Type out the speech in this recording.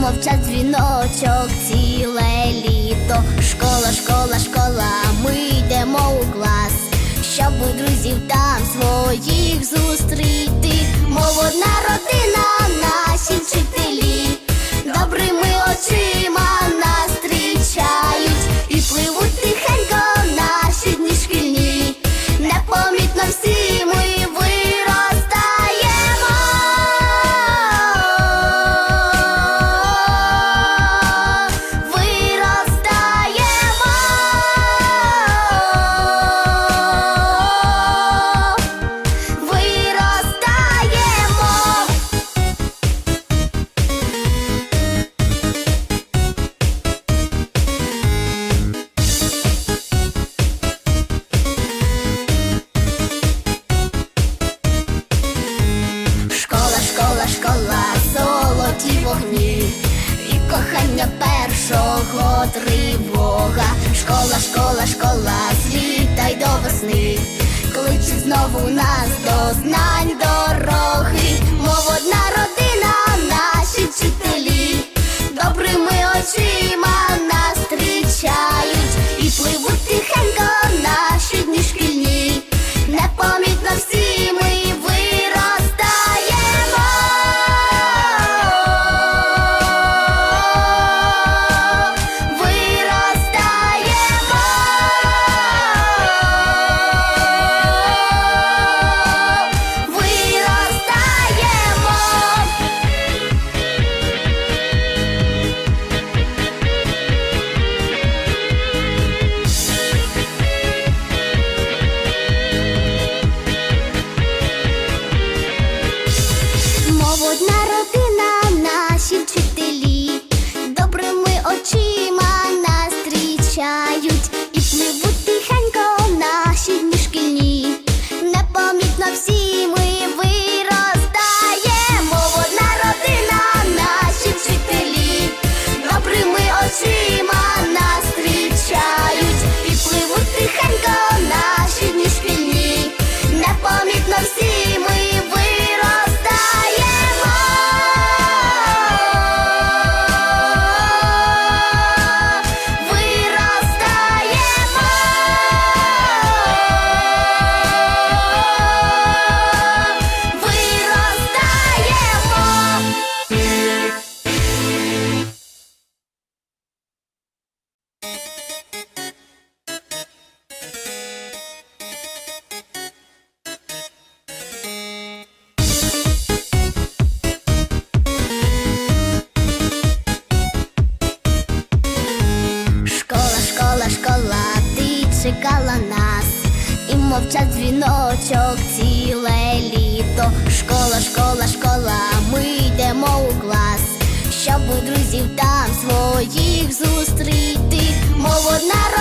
мовчать дзвіночок ціле літо. Школа, школа, школа, ми йдемо у клас, щоб у друзів там своїх зустріти. Кохання першого тривога. Школа, школа, школа, злітай до весни, кличе знову нас до знань дороги. Одна родина, наші вчителі, добрими очима нас зустрічають чекала нас, і мовчать дзвіночок ціле літо. Школа, школа, школа, ми йдемо у клас, щоб у друзів там своїх зустріти, мов одна